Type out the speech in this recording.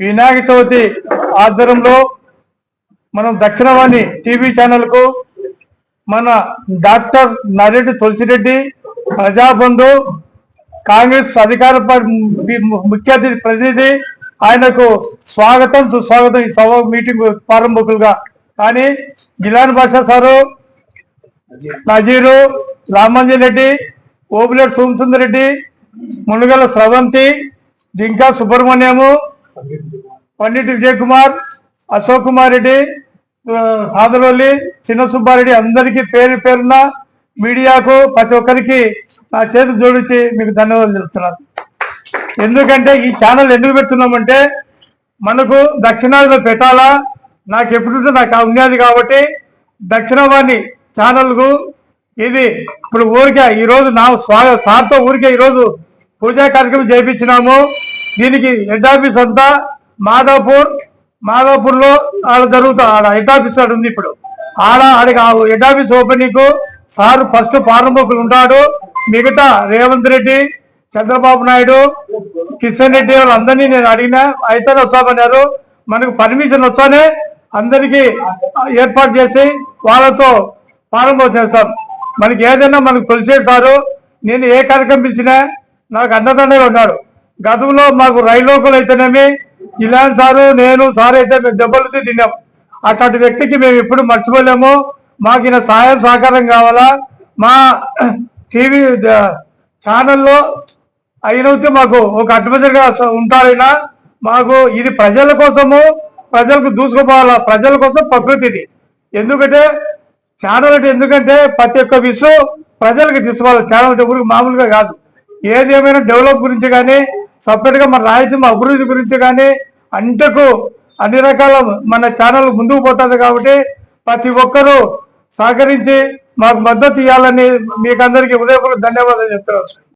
వినాయక చవితి ఆధ్వర్యంలో మనం దక్షిణవాణి టీవీ ఛానల్కు మన డాక్టర్ నరెడ్డి తులసిరెడ్డి ప్రజాబంధు కాంగ్రెస్ అధికార పార్టీ ముఖ్య అతిథి ప్రతినిధి ఆయనకు స్వాగతం సుస్వాగతం ఈ సభ మీటింగ్ ప్రారంభకులుగా. కానీ జిలాన్ భాషా సారు నజీరు రామంజన్ రెడ్డి ఓబులేట్ సోమసుందర్ రెడ్డి మునుగల స్రవంతి జింకా సుబ్రహ్మణ్యము పండిట్ విజయ్ కుమార్ అశోక్ కుమార్ రెడ్డి ఆ, చిన్న సుబ్బారెడ్డి అందరికీ పేరు పేరున మీడియాకు ప్రతి ఒక్కరికి నా చేతి జోడించి మీకు ధన్యవాదాలు చెప్తున్నారు ఎందుకంటే ఈ ఛానల్ ఎందుకు పెడుతున్నామంటే మనకు దక్షిణాదిలో పెట్టాలా నాకు ఎప్పుడు నాకు ఉన్నది కాబట్టి దక్షిణవాణి ఛానల్కు ఇది ఇప్పుడు ఊరికే ఈరోజు నా స్వాగ సార్తో ఊరికే ఈరోజు పూజా కార్యక్రమం చేయించినాము దీనికి హెడ్ ఆఫీస్ అంతా మాదాపూర్ మాదాపూర్లో ఆడ జరుగుతా ఆడ హెడ్ ఆఫీస్ ఆడు ఉంది ఇప్పుడు. ఆడ ఆడికి ఆ head office opening sir first ప్రారంభకులు ఉంటాడు. మిగతా రేవంత్ రెడ్డి చంద్రబాబు నాయుడు కిషన్ రెడ్డి వాళ్ళందరినీ నేను అడిగినా అయితేనే వస్తామన్నారు మనకు పర్మిషన్ వస్తానే అందరికీ ఏర్పాటు చేసి వాళ్ళతో ప్రారంభం చేస్తాం. మనకి ఏదైనా మనకు తొలిసేది సారు. నేను ఏ కార్యక్రమం పిలిచినా నాకు అన్నదండగా ఉన్నాడు. గతంలో మాకు రైల్లోకలు అయితేనేమి ఇలాంటి సారు నేను సార్ అయితే మేము దెబ్బలు తిన్నాం. అట్లాంటి వ్యక్తికి మేము ఎప్పుడు మర్చిపోలేము. మాకు ఈయన సహాయం సహకారం కావాలా? మా టీవీ ఛానల్లో అయినైతే మాకు ఒక అడ్వైజర్గా ఉంటారైనా ఉంటాడైనా మాకు ఇది ప్రజల కోసము ప్రజలకు దూసుకుపోవాలా? ప్రజల కోసం ప్రకృతిది ఎందుకంటే ఛానల్ అంటే ఎందుకంటే ప్రతి ఒక్క విషయం ప్రజలకు తీసుకోవాలి. ఛానల్ అంటే ఊరికి మామూలుగా కాదు. ఏది ఏమైనా డెవలప్ గురించి కానీ సపరేట్గా మన రాయలసీమ అభివృద్ధి గురించి కానీ అంతకు అన్ని రకాల మన ఛానల్ ముందుకు పోతుంది కాబట్టి ప్రతి ఒక్కరూ సహకరించి మాకు మద్దతు ఇవ్వాలని మీకు అందరికీ ఉదయపూర్వక ధన్యవాదాలు చెప్తున్నారు